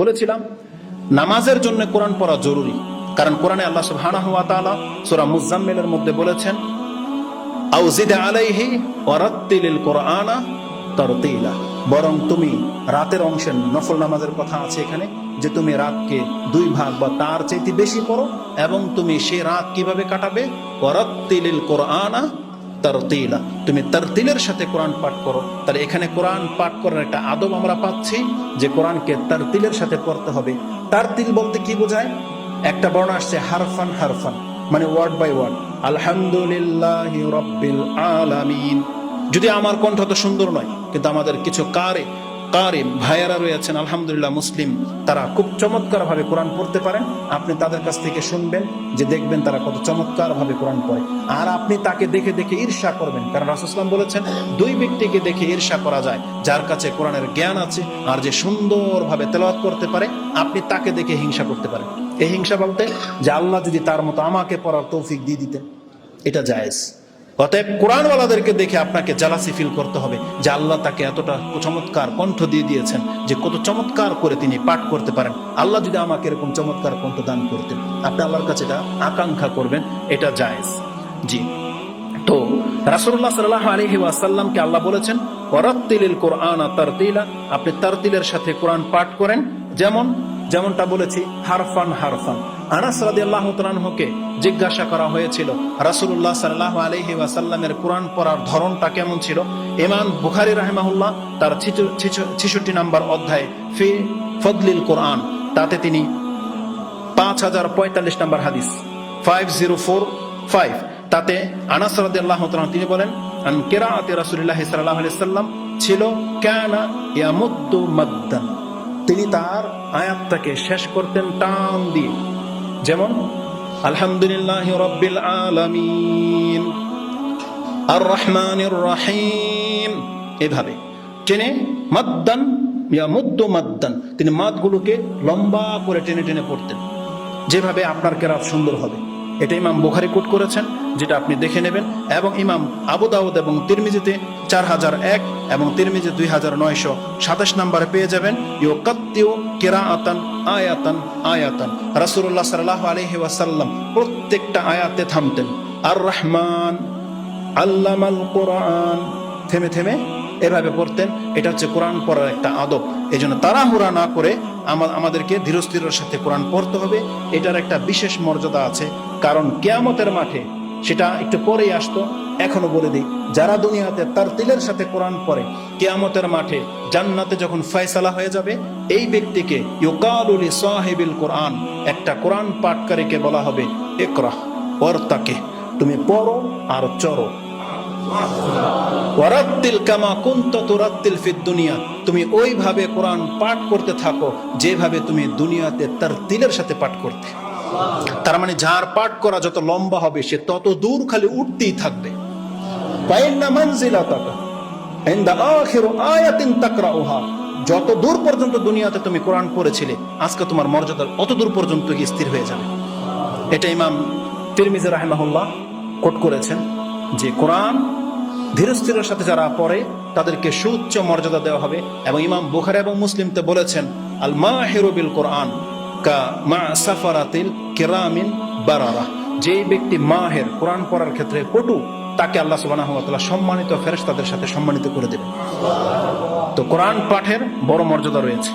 বলেছিলাম, নামাজের জন্য কোরআন পড়া জরুরি। কারণ কোরআনে আল্লাহ সুবহানাহু ওয়া তাআলা সূরা মুজাম্মিলের মধ্যে বলেছেন আউজিদ আলাইহি ওয়ারাত্তিলিল কোরআনা তারতিলা। বরং তুমি রাতের অংশের নফল নামাজের কথা আছে এখানে, যে তুমি রাতকে দুই ভাগ বা তার চাইতে বেশি পড়ো এবং তুমি সে রাত কীভাবে কাটাবে? ওয়ারাত্তিলিল কোরআনা তারতিলা তুমি তারতিলের সাথে কোরআন পাঠ করো। তাহলে এখানে কোরআন পাঠ করার একটা আদব আমরা পাচ্ছি যে কোরআনকে তারতিলের সাথে পড়তে হবে। তারতিল বলতে কি বোঝায়? একটা বর্ণ আসছে হারফান হারফান মানে ওয়ার্ড বাই ওয়ার্ড। আলহামদুলিল্লাহ রব্বিল আলামিন। যদি আমার কণ্ঠ তো সুন্দর নয়, কিন্তু আমাদের কিছু কারে কারে ভাইয়ারা রয়েছেন, আলহামদুলিল্লাহ মুসলিম। তারা খুব চমৎকার ভাবে কোরআন পড়তে পারেন। আপনি তাদের কাছ থেকে শুনবেন যে দেখবেন তারা কত চমৎকার ভাবে কোরআন পড়ে। আর আপনি তাকে দেখে দেখে ঈর্ষা করবেন। কারণ রাসুসলাম বলেছেন, দুই ব্যক্তিকে দেখে ঈর্ষা করা যায়, যার কাছে কোরআনের জ্ঞান আছে আর যে সুন্দরভাবে তেলাওয়াত করতে পারে, আপনি তাকে দেখে হিংসা করতে পারেন। এই হিংসা বলতে যে আল্লাহ যদি তার মতো আমাকে পড়ার তৌফিক দিয়ে দিতেন, এটা জায়েজ। অতএব কোরআনওয়ালাদেরকে দেখে আপনাকে জালাসি ফিল করতে হবে যে আল্লাহ তাকে এতটা চমৎকার কণ্ঠ দিয়ে দিয়েছেন যে কত চমৎকার করে তিনি পাঠ করতে পারেন। আল্লাহ যদি আমাকে এরকম চমৎকার কণ্ঠ দান করতেন, আপনি আল্লাহর কাছে এটা আকাঙ্ক্ষা করবেন, এটা জায়েজ। জি। তো রাসূলুল্লাহ সাল্লাল্লাহু আলাইহি ওয়াসাল্লামকে আল্লাহ বলেছেন, ওয়ারাত্তিলিল কোরআন তারতিলা। আপনি তারতিলের সাথে কোরআন পাঠ করেন, যেমন যেমনটা বলেছি, হারফান হারফান। আনাস রাদিয়াল্লাহু তাআলাকে জিজ্ঞাসা করা হয়েছিল, রাসূলুল্লাহ সাল্লাল্লাহু আলাইহি ওয়াসাল্লামের কোরআন পড়ার ধরনটা কেমন ছিল? ইমাম বুখারী রাহিমাহুল্লাহ তার 66 নম্বর অধ্যায়ে, ফি ফদলিল কোরআন, তাতে তিনি পাঁচ হাজার পঁয়তাল্লিশ নম্বর হাদিস ফাইভ জিরো ফোর ফাইভ তাতে আনাস রাদিয়াল্লাহু তাআলা তিনি বলেন, আন কিরাআতি রাসূলুল্লাহ আলাইহি সাল্লাম ছিল, কানা ইয়ামুদ্দু মাদ্দান। তিনি তার আয়াতটাকে শেষ করতেন টান দিয়ে। যেমন, আলহামদুলিল্লাহ রব্বিল আলামিন আর রহমানির রহিম। এভাবে। টেনে, মাদ্দান ইয়া মুদ্দু মাদ্দান। তিনি মাদগুলোকে লম্বা করে টেনে টেনে পড়তেন। যেভাবে আপনার কেরাত সুন্দর হবে। এটা ইমাম বুখারি কোট করেছেন, যেটা আপনি দেখে নেবেন। এবং ইমাম আবু দাউদ এবং তিরমিজিতে চার হাজার এক এবং তিরমিজি দুই হাজার নয়শো সাতাশ নম্বরে পেয়ে যাবেন ইউ কাত্তিও কেরা আতান আয়াতান আয়াতান। রাসুল্লাহ সাল্লাহ আলহি ওয়াসাল্লাম প্রত্যেকটা আয়াতে থামতেন। আর রহমান আল্লামাল কোরআন। থেমে থেমে এভাবে পড়তেন। এটা হচ্ছে কোরআন পড়ার একটা আদব। এই জন্য তাড়াহুড়া না করে আমা- আমাদেরকে ধীরস্থিরের সাথে কোরআন পড়তে হবে। এটার একটা বিশেষ মর্যাদা আছে। কারণ কেয়ামতের মাঠে সেটা একটু পরেই আসতো, এখনও বলে দিই। যারা দুনিয়াতে তার তিলের সাথে কোরআন পড়ে, কেয়ামতের মাঠে জান্নাতে যখন ফয়সালা হয়ে যাবে, এই ব্যক্তিকে ইউকালুলি সাহেবিল কোরআন, একটা কোরআন পাঠকারীকে বলা হবে একরাহ ওয়ার্তাকে, তুমি পড়ো আর চড়ো। তুমি ওইভাবে কোরআন পাঠ করতে থাকো, যেভাবে তুমি দুনিয়াতে তার তিলের সাথে পাঠ করতে। তার মানে যার পাঠ করা যত লম্বা হবে, সে তত দূর খালি উঠতেই থাকবে। যত দূর পর্যন্ত দুনিয়াতে তুমি কোরআন পড়েছিলে, আজকে তোমার মর্যাদা অত দূর পর্যন্ত স্থির হয়ে যাবে। এটা ইমাম তিরমিজি রাহিমাহুল্লাহ কোট করেছেন যে কোরআন ধীরস্থিরের সাথে যারা পড়ে, তাদেরকে সুউচ্চ মর্যাদা দেওয়া হবে। এবং ইমাম বুখারি এবং মুসলিমতে বলেছেন আল বিল কোরআন। কা মা কিরামিন যেই ব্যক্তি মাহের কোরআন পড়ার ক্ষেত্রে পটু, তাকে আল্লাহ সুবহানাহু সম্মানিত তাআলা তাদের সাথে সম্মানিত করে দেবে তো কোরআন পাঠের বড় মর্যাদা রয়েছে।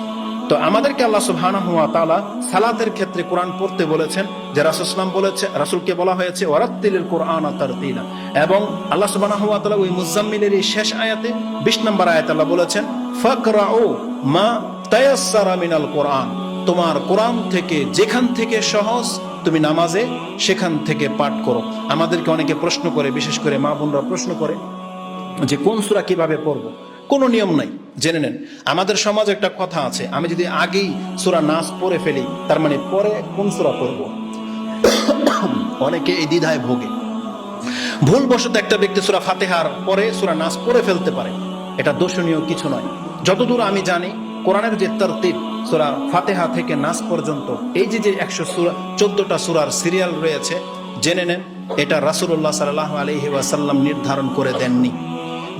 তো আমাদেরকে আল্লাহ সুবহানাহু ওয়া তাআলা সালাতের ক্ষেত্রে কোরআন পড়তে বলেছেন, যে রাসূলুল্লাহ বলেছে, রাসূলকে বলা হয়েছে কোরআন তারতিলা। এবং আল্লাহ তাআলা ওই মুজাম্মিলের এই শেষ আয়াতে 20 নম্বর আয়াতে আল্লাহ বলেছেন ফকরা ও মা তায়াসসারা মিনাল কোরআন। তোমার কোরআন থেকে যেখান থেকে সহজ, তুমি নামাজে সেখান থেকে পাঠ করো। আমাদেরকে অনেকে প্রশ্ন করে, বিশেষ করে মা বোনরা প্রশ্ন করে যে কোন সুরা কীভাবে পড়ব? কোনো নিয়ম নাই, জেনে নেন। আমাদের সমাজে একটা কথা আছে, আমি যদি আগেই সুরা নাচ পড়ে ফেলি, তার মানে পরে কোন সুরা পড়ব? অনেকে এই দ্বিধায় ভোগে। ভুলবশত একটা ব্যক্তি সুরা ফাতেহার পরে সুরা নাচ পড়ে ফেলতে পারে। এটা দোষণীয় কিছু নয়। যতদূর আমি জানি, কোরআনের যে তরতিব সুরা ফাতেহা থেকে নাচ পর্যন্ত, এই যে যে একশো চোদ্দটা সুরার সিরিয়াল রয়েছে, জেনে নেন, এটা রাসুল্লাহ সাল্লাহ আলহি নির্ধারণ করে দেননি।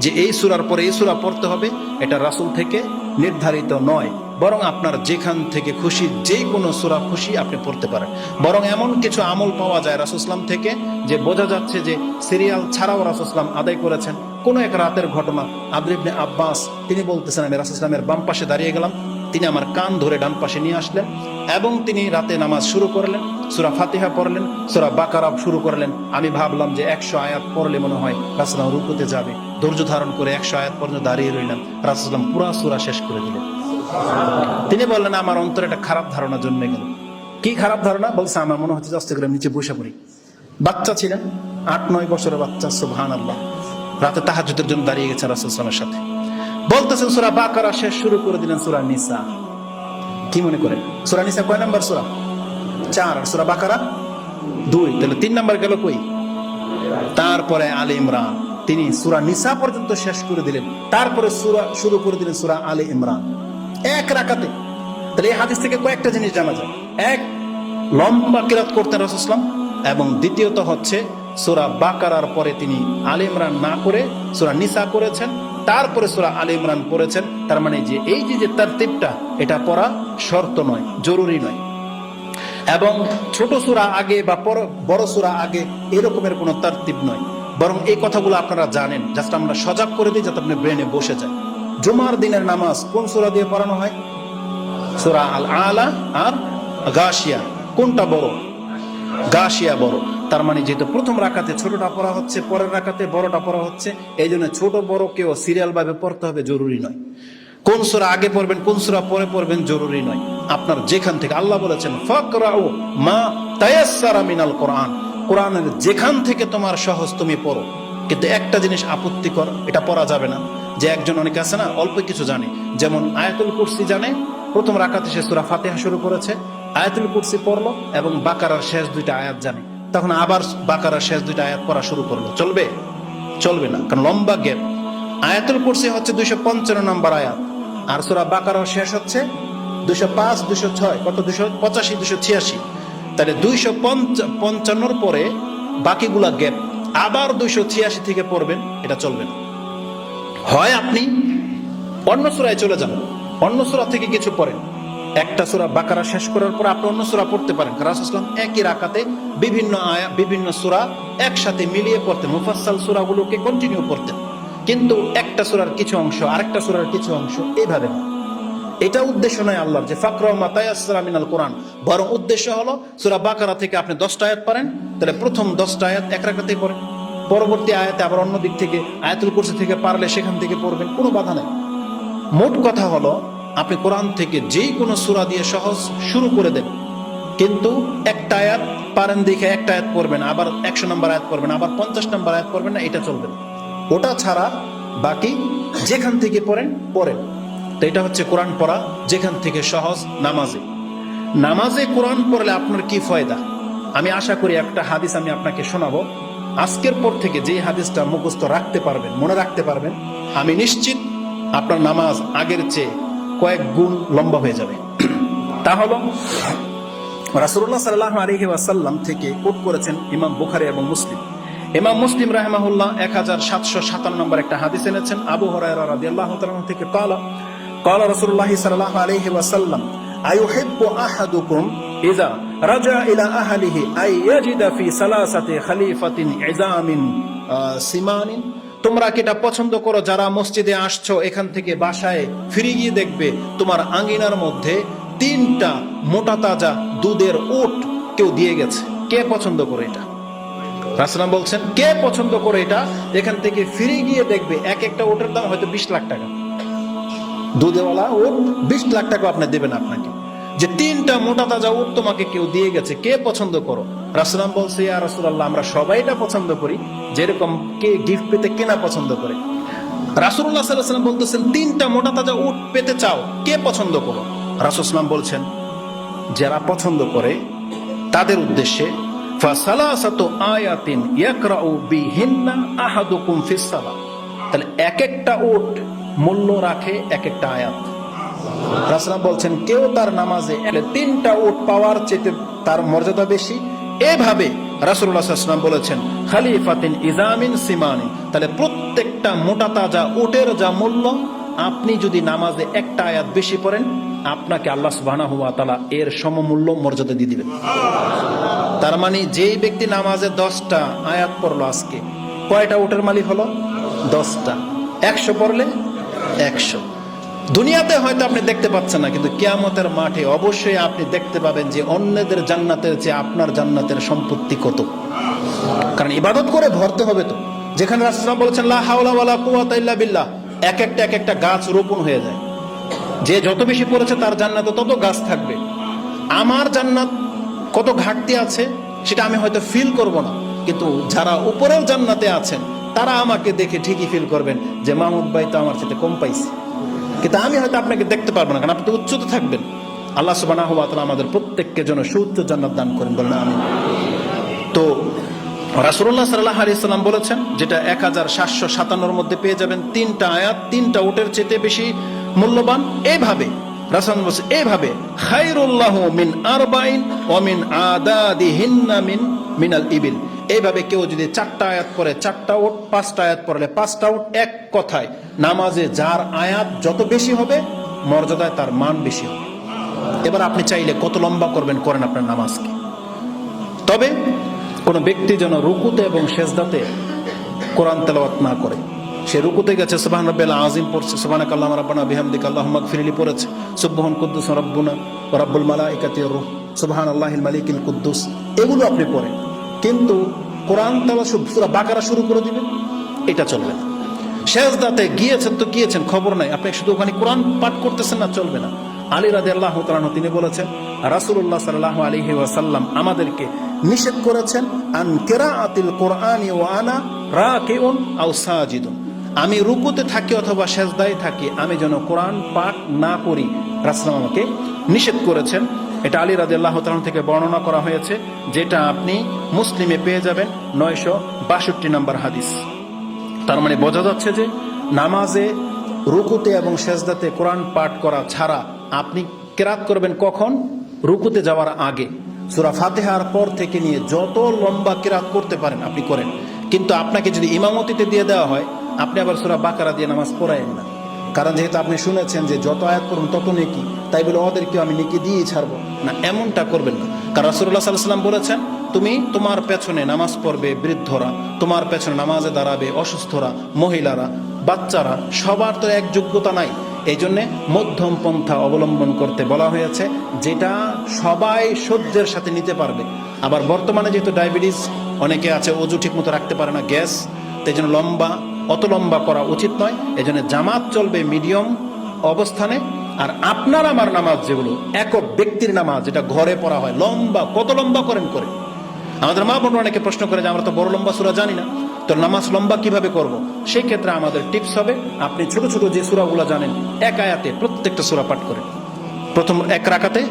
যে এই সুরার পরে এই সুরা পড়তে হবে, এটা রাসুল থেকে নির্ধারিত নয়, বরং আপনার যেখান থেকে খুশি, যে কোনো সুরা খুশি আপনি পড়তে পারেন। বরং এমন কিছু আমল পাওয়া যায় রাসুসলাম থেকে, যে বোঝা যাচ্ছে যে সিরিয়াল ছাড়াও রাসুসলাম আদায় করেছেন। কোনো এক রাতের ঘটনা আবরিবনে আব্বাস, তিনি বলতেছেন, আমি রাসুসলামের বাম পাশে দাঁড়িয়ে গেলাম তিনি আমার কান ধরে ডান পাশে নিয়ে আসলেন এবং তিনি রাতে নামাজ শুরু করলেন, সুরা ফাতিহা পড়লেন, সুরা বাকারা শুরু করলেন। আমি ভাবলাম যে একশো আয়াত পড়লে মনে হয় রাসুলাম রুকুতে যাবে। ধৈর্য ধারণ করে একশো আয়াত পর্যন্ত দাঁড়িয়ে রইলাম। রাসুলাম পুরা সুরা শেষ করে দিলেন। তিনি বললেন, আমার অন্তরে একটা খারাপ ধারণা জন্মে গেল। কি খারাপ ধারণা? বলছে, আমার মনে হচ্ছে দশটা করে নিচে বসে পড়ি। বাচ্চা ছিলেন, আট নয় বছরের বাচ্চা সুবহান আল্লাহ রাতে তাহাজুদের জন্য দাঁড়িয়ে গেছে রাসুলামের সাথে। বলতেছেন সুরা বাকারা শেষ, শুরু করে দিলেন সুরা নিসা। কি মনে করেন? সুরা নিসা কয় নাম্বার সুরা? চার। আর সুরা বাকারা? দুই। তাহলে তিন নাম্বার গেল কই? তারপরে আলী ইমরান। তিনি সুরা নিসা পর্যন্ত শেষ করে দিলেন। তারপরে সুরা শুরু করে দিলেন সুরা আলী ইমরান। এক রাকাতে। তাহলে এই হাদিস থেকে কয়েকটা জিনিস জানা যায়। এক, লম্বা কিরাত করতেন রসুসলাম এবং দ্বিতীয়ত হচ্ছে সুরা বাকারার পরে তিনি আলী ইমরান না করে সুরা নিসা করেছেন। তারপরে সুরা আলী ইমরান পড়েছেন, তার মানে যে এই যে যে তারতিবটা, এটা পড়া শর্ত নয়, জরুরি নয়। এবং ছোট সুরা আগে বা বড় সুরা আগে এরকমের কোনো তারতিব নয়। বরং এই কথাগুলো আপনারা জানেন জাস্ট আমরা সজাগ করে দিই যাতে আপনি ব্রেনে বসে যায় জুমার দিনের নামাজ কোন সুরা দিয়ে পড়ানো হয়? সুরা আল আলা আর গাশিয়া। কোনটা বড়? গাশিয়া বড়। তার মানে যেহেতু প্রথম রাখাতে ছোটটা পড়া হচ্ছে, পরের রাখাতে বড়টা পড়া হচ্ছে, এই জন্য ছোট বড় কেউ সিরিয়াল ভাবে পড়তে হবে জরুরি নয়। কোন সুরা আগে পড়বেন, কোন সুরা পরে পড়বেন জরুরি নয়। আপনার যেখান থেকে আল্লাহ বলেছেন, ফাকরাউ মা মিনাল কোরআন। কোরআনের যেখান থেকে তোমার সহজ তুমি পড়ো। কিন্তু একটা জিনিস আপত্তিকর, এটা পড়া যাবে না। যে একজন অনেকে আছে না, অল্প কিছু জানে। যেমন আয়াতুল কুরসি জানে, প্রথম রাকাতে সে সুরা ফাতেহা শুরু করেছে, আয়াতুল কুরসি পড়ল এবং বাকারার শেষ দুইটা আয়াত জানে। তখন আবার বাকারার শেষ দুইটা আয়াত পড়া শুরু করল। চলবে? চলবে না, কারণ লম্বা গ্যাপ আয়াতুল কুরসি হচ্ছে দুইশো পঞ্চান্ন নম্বর আয়াত। আর সুরা বাকারার শেষ হচ্ছে দুশো পাঁচ দুশো ছয়, কত? দুশো পঁচাশি দুশো ছিয়াশি। তাহলে দুইশো পঞ্চান্নর পরে বাকিগুলা গ্যাপ আবার দুইশো ছিয়াশি থেকে পড়বেন, এটা চলবে না। হয় আপনি অন্য সুরায় চলে যান অন্য সুরা থেকে কিছু পড়েন। একটা সুরা বাকারা শেষ করার পর আপনি অন্য সুরা পড়তে পারেন। রাসুসলাম একই রাকাতে বিভিন্ন আয়া, বিভিন্ন সুরা একসাথে মিলিয়ে পড়তেন। মুফাসাল সুরাগুলোকে কন্টিনিউ করতেন কিন্তু একটা সুরার কিছু অংশ, আরেকটা সুরার কিছু অংশ এইভাবে না এটা উদ্দেশ্য নয় আল্লাহর, যে ফাকরমা তায়াসরা মিনাল কোরআন। বরং উদ্দেশ্য হলো সুরা বাকারা থেকে আপনি দশটা আয়াত পারেন তাহলে প্রথম দশটা আয়াত এক রাখাতেই পড়েন। পরবর্তী আয়াতে আবার অন্য দিক থেকে, আয়াতুল কুরসি থেকে পারলে সেখান থেকে পড়বেন, কোনো বাধা নেই। মোট কথা হলো আপনি কোরআন থেকে যেই কোনো সূরা দিয়ে সহজ শুরু করে দেন। কিন্তু একটা আয়াত পারেন দেখে একটা আয়াত পড়বেন, আবার একশো নম্বর আয়াত পড়বেন, আবার পঞ্চাশ নম্বর আয়াত পড়বেন না, এটা চলবে না। ওটা ছাড়া বাকি যেখান থেকে পড়েন পড়েন। তো এটা হচ্ছে কোরআন পড়া, যেখান থেকে সহজ নামাজে। নামাজে কোরআন পড়লে আপনার কি ফয়দা? আমি আশা করি একটা হাদিস আমি আপনাকে শোনাবো। আজকের পর থেকে যে হাদিসটা মুখস্থ রাখতে পারবেন, মনে রাখতে পারবেন, আমি নিশ্চিত আপনার নামাজ আগের চেয়ে কয়েক গুণ লম্বা হয়ে যাবে তা হলো রাসুল্লাহ সাল্লাহ আলহি ওয়াসাল্লাম থেকে কোট করেছেন ইমাম বুখারি এবং মুসলিম ইমাম মুসলিম রাহমাহুল্লাহ এক হাজার সাতশো সাতান্ন নম্বর একটা হাদিস এনেছেন আবু হরায়রা রাদিয়াল্লাহু তাআলা থেকে কালা قال رسول الله صلى الله عليه وسلم أيحب أحدكم إذا رجع إلى أهله أن يجد في ثلاثة خليفة عظام آه، سمان তোমরা কি এটা পছন্দ করো? যারা মসজিদে আসছো, এখান থেকে বাসায় ফিরে গিয়ে দেখবে, তোমার আঙ্গিনার মধ্যে তিনটা মোটা তাজা দুধের ওট কেউ দিয়ে গেছে। কে পছন্দ করে এটা? রাসলাম বলছেন, কে পছন্দ করে এটা? এখান থেকে ফিরে গিয়ে দেখবে, এক একটা ওটের দাম হয়তো বিশ লাখ টাকা। দুধেওয়ালা ওট বিশ লাখ টাকা আপনি দেবেন আপনাকে। যে তিনটা মোটা তাজা ওট তোমাকে কেউ দিয়ে গেছে, কে পছন্দ করো? রাসুলাম বলছে, ইয়া রাসুলাল্লাহ, আমরা সবাই এটা পছন্দ করি। যেরকম কে গিফট পেতে কেনা পছন্দ করে। রাসুল্লাহ সাল্লাম বলতেছেন, তিনটা মোটা তাজা উট পেতে চাও, কে পছন্দ করো? রাসুসলাম বলছেন, যারা পছন্দ করে, তাদের উদ্দেশ্যে আয়াতিন বিহিন্না আহাদুকুম ফিস সালাহ তাহলে এক একটা উট মূল্য রাখে এক একটা আয়াত রাসলাম বলছেন, কেউ তার নামাজে তিনটা উট পাওয়ার চেতে তার মর্যাদা বেশি এভাবে রাসুল্লাহাম বলেছেন, খালিফাতিন ইজামিন সিমানি। তাহলে প্রত্যেকটা মোটা তাজা উটের যা মূল্য, আপনি যদি নামাজে একটা আয়াত বেশি পড়েন, আপনাকে আল্লাহ সুবহানাহু ওয়া তাআলা এর সমমূল্য মর্যাদা দিয়ে দিবেন। তার মানে যেই ব্যক্তি নামাজে দশটা আয়াত পড়ল আজকে, কয়টা উটের মালিক হলো? দশটা। একশো পড়লে একশো। দুনিয়াতে হয়তো আপনি দেখতে পাচ্ছেন না, কিন্তু কিয়ামতের মাঠে অবশ্যই আপনি দেখতে পাবেন যে অন্যদের জান্নাতের চেয়ে আপনার জান্নাতের সম্পত্তি কত। কারণ ইবাদত করে ভরতে হবে তো। যেখানে রাসূলুল্লাহ বলেছেন, লা হাওলা ওয়ালা কুওয়াতা ইল্লা বিল্লাহ এক একটা এক একটা গাছ রোপণ হয়ে যায়। যে যত বেশি পড়েছে তার জান্নাতে তত গাছ থাকবে। আমার জান্নাত কত ঘাটতি আছে, সেটা আমি হয়তো ফিল করব না। কিন্তু যারা উপরের জান্নাতে আছেন, তারা আমাকে দেখে ঠিকই ফিল করবেন যে মাহমুদ ভাই তো আমার সাথে কম পাইছে। কিন্তু আমি হয়তো আপনাকে দেখতে পারব না, কারণ আপনি তো উচ্চতে থাকবেন। আল্লাহ ওয়া আমাদের প্রত্যেককে যেন সুউচ্চ জান্নাত দান করেন বলেন আমি তো রাসুল্লাহ সাল্লাহ আলি সাল্লাম বলেছেন, যেটা এক হাজার সাতশো সাতান্নর মধ্যে পেয়ে যাবেন তিনটা আয়াত, তিনটা ওটের চেতে বেশি মূল্যবান। এইভাবে রাসুল বলছে এইভাবে খাইরুল্লাহ মিন আরবাইন ও মিন আদাদি হিন্না মিন, মিনাল ইবিল। এইভাবে কেউ যদি চারটা আয়াত পড়ে, চারটা ওট পাঁচটা আয়াত পড়লে পাঁচটা ওট এক কথায়, নামাজে যার আয়াত যত বেশি হবে, মর্যাদায় তার মান বেশি হবে। এবার আপনি চাইলে কত লম্বা করবেন, করেন আপনার নামাজকে। তবে কোনো ব্যক্তি যেন রুকুতে এবং সেজদাতে কোরআন তেলাওয়াত না করে। সে রুকুতে গেছে সুবহান রাব্বিল আজিম পড়ছে সুবহানাক আল্লাহুম্মা রাব্বানা বিহামদিকা, আল্লাহুম্মা গফিরলি পড়েছে। সুবহান কুদ্দুস রাব্বুনা রাব্বুল মালাইকাতি ওয়ার রূহ, সুবহানাল্লাহিল মালিকিল কুদ্দুস। এগুলো আপনি পড়েন। কিন্তু কোরআন তেলাওয়াত সূরা বাকারা শুরু করে দিবেন এটা চলবে না। সেজদাতে গিয়েছেন তো গিয়েছেন, খবর নাই। আপনি শুধু ওখানে কোরআন পাঠ করতেছেন না, চলবে না। আলী রাদে আল্লাহ তালাহ তিনি বলেছেন রাসুল্লাহ সাল্লাহ আলহি ওয়াসাল্লাম আমাদেরকে নিষেধ করেছেন, আন কেরা আতিল কোরআনি ও আনা রা কেউন আউ সাজিদুন। আমি রুকুতে থাকি অথবা সেজদায় থাকি, আমি যেন কোরআন পাঠ না করি রাসলাম আমাকে নিষেধ করেছেন। এটা আলী রাদে আল্লাহ তালাহ থেকে বর্ণনা করা হয়েছে, যেটা আপনি মুসলিমে পেয়ে যাবেন নয়শো বাষট্টি নম্বর হাদিস। তার মানে বোঝা যাচ্ছে যে নামাজে, রুকুতে এবং সেজদাতে কোরআন পাঠ করা ছাড়া আপনি কেরাত করবেন কখন? রুকুতে যাওয়ার আগে। সুরা ফাতেহার পর থেকে নিয়ে যত লম্বা কেরাত করতে পারেন আপনি করেন। কিন্তু আপনাকে যদি ইমামতিতে দিয়ে দেওয়া হয়, আপনি আবার সুরা বাকারা দিয়ে নামাজ পড়ায়েন না। কারণ যেহেতু আপনি শুনেছেন যে যত আয়াত করুন তত নেকি, তাই বলে ওদেরকে আমি নেকি দিয়েই ছাড়বো। না, এমনটা করবেন না। কারণ রাসুল্লাহ সাল্লাম বলেছেন, তুমি তোমার পেছনে নামাজ পড়বে বৃদ্ধরা, তোমার পেছনে নামাজে দাঁড়াবে অসুস্থরা, মহিলারা, বাচ্চারা, সবার তো এক যোগ্যতা নাই। এই জন্যে মধ্যম পন্থা অবলম্বন করতে বলা হয়েছে, যেটা সবাই সহ্যের সাথে নিতে পারবে। আবার বর্তমানে যেহেতু ডায়াবেটিস, অনেকে আছে, অজু ঠিক মতো রাখতে পারে না, গ্যাস, তাই জন্য লম্বা অত লম্বা করা উচিত নয়। এই জন্য জামাত চলবে মিডিয়াম অবস্থানে। আর আপনার আমার নামাজ যেগুলো, একক ব্যক্তির নামাজ, যেটা ঘরে পড়া হয়, লম্বা, কত লম্বা করেন করে। আমাদের মা বোন অনেকে প্রশ্ন করে যে, আমরা তো বড় লম্বা সুরা জানি না, তো নামাজ লম্বা কীভাবে করব। সেই ক্ষেত্রে আমাদের টিপস হবে, আপনি ছোট ছোট যে সুরাগুলো জানেন, এক আয়াতে প্রত্যেকটা সুরা পাঠ করেন। প্রথম এক রাকাতে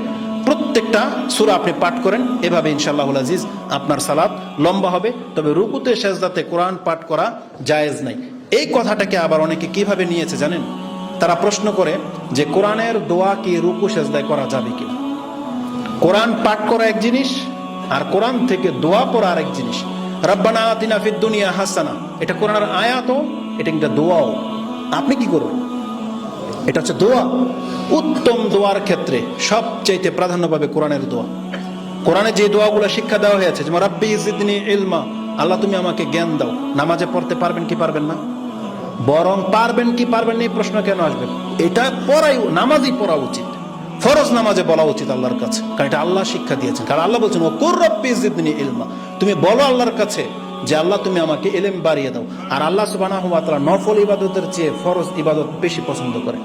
প্রত্যেকটা সুরা আপনি পাঠ করেন। এভাবে ইনশাল্লাহ আজিজ আপনার সালাদ লম্বা হবে। তবে রুকুতে সেজদাতে কোরআন পাঠ করা জায়েজ নাই। এই কথাটাকে আবার অনেকে কীভাবে নিয়েছে জানেন? তারা প্রশ্ন করে যে কোরআনের দোয়া কি রুকু সেজদায় করা যাবে কিনা কোরআন পাঠ করা এক জিনিস আর কোরআন থেকে দোয়া পড়া আরেক জিনিস। রব্বানা আতিনা ফিদ দুনিয়া হাসানা। এটা কোরআনের আয়াতও, এটা একটা দোয়াও। আপনি কি করবেন? এটা হচ্ছে দোয়া। উত্তম দোয়ার ক্ষেত্রে সবচাইতে প্রাধান্য পাবে কোরআনের দোয়া। কোরআনে যে দোয়াগুলো শিক্ষা দেওয়া হয়েছে, যেমন, রাব্বি ইজিদনি ইলমা আল্লাহ তুমি আমাকে জ্ঞান দাও। নামাজে পড়তে পারবেন কি পারবেন না? বরং পারবেন কি পারবেন না, এই প্রশ্ন কেন আসবে? এটা পড়াই, নামাজই পড়া উচিত। ফরজ নামাজে বলা উচিত আল্লাহর কাছে। কারণ এটা আল্লাহ শিক্ষা দিয়েছেন। কারণ আল্লাহ বলছেন ও কোর রব্বি ইজিদনি ইলমা তুমি বলো আল্লাহর কাছে যে আল্লাহ তুমি আমাকে এলেম বাড়িয়ে দাও। আর আল্লাহ তাআলা নফল ইবাদতের চেয়ে ফরজ ইবাদত বেশি পছন্দ করে।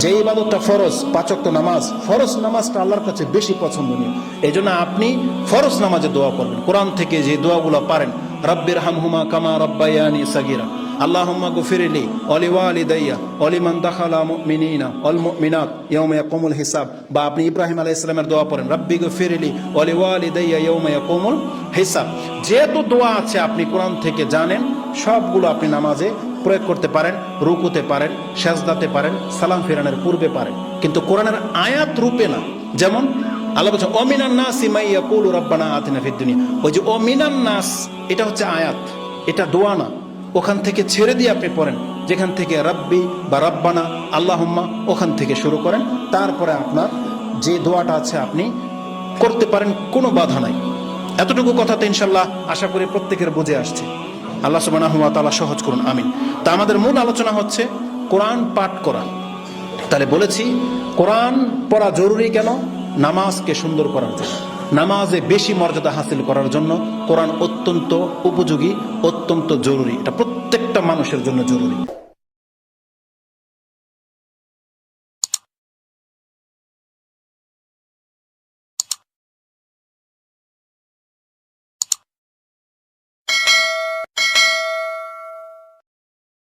যে ইবাদতটা ফরজ পাচক নামাজ, ফরজ নামাজটা আল্লাহর কাছে বেশি পছন্দনীয়। এই জন্য আপনি ফরজ নামাজে দোয়া করবেন। কোরআন থেকে যে দোয়াগুলো পারেন, রব্বির হামহুমা কামা রব্বায়ানি সাগিরা আল্লাহুম্মা গফিরলি অলি ওয়ালিদাইয়া অলি মান দাখালা মুমিনিনা অল মুমিনাত ইয়াউমা ইয়াকুমুল হিসাব বা আপনি ইব্রাহিম আলাইহিস সালামের দোয়া পড়েন, রব্বি গফিরলি অলি ওয়ালিদাইয়া ইয়াউমা ইয়াকুমুল হিসাব যেহেতু দোয়া আছে, আপনি কোরআন থেকে জানেন, সবগুলো আপনি নামাজে প্রয়োগ করতে পারেন, রুকুতে পারেন, সেজদাতে পারেন, সালাম ফেরানোর পূর্বে পারেন। কিন্তু কোরআনের আয়াত রূপে না। যেমন, আল্লাহ বলছেন অমিনান নাস ইমাইয়া কুলু রব্বানা আতিনা ফিদ দুনিয়া। ওই যে অমিনান নাস, এটা হচ্ছে আয়াত। এটা দোয়া না। ওখান থেকে ছেড়ে দিয়ে আপনি পড়েন। যেখান থেকে রাব্বি বা রাব্বানা, আল্লাহম্মা, ওখান থেকে শুরু করেন। তারপরে আপনার যে দোয়াটা আছে, আপনি করতে পারেন, কোনো বাধা নাই। এতটুকু কথা তো ইনশাল্লাহ আশা করি প্রত্যেকের বুঝে আসছে। আল্লাহ সুবাহ তাআলা সহজ করুন, আমিন। তা আমাদের মূল আলোচনা হচ্ছে কোরআন পাঠ করা। তাহলে বলেছি, কোরআন পড়া জরুরি কেন? নামাজকে সুন্দর করার জন্য। নামাজে বেশি মর্যাদা হাসিল করার জন্য কোরআন অত্যন্ত উপযোগী, অত্যন্ত জরুরি। এটা প্রত্যেকটা মানুষের জন্য জরুরি।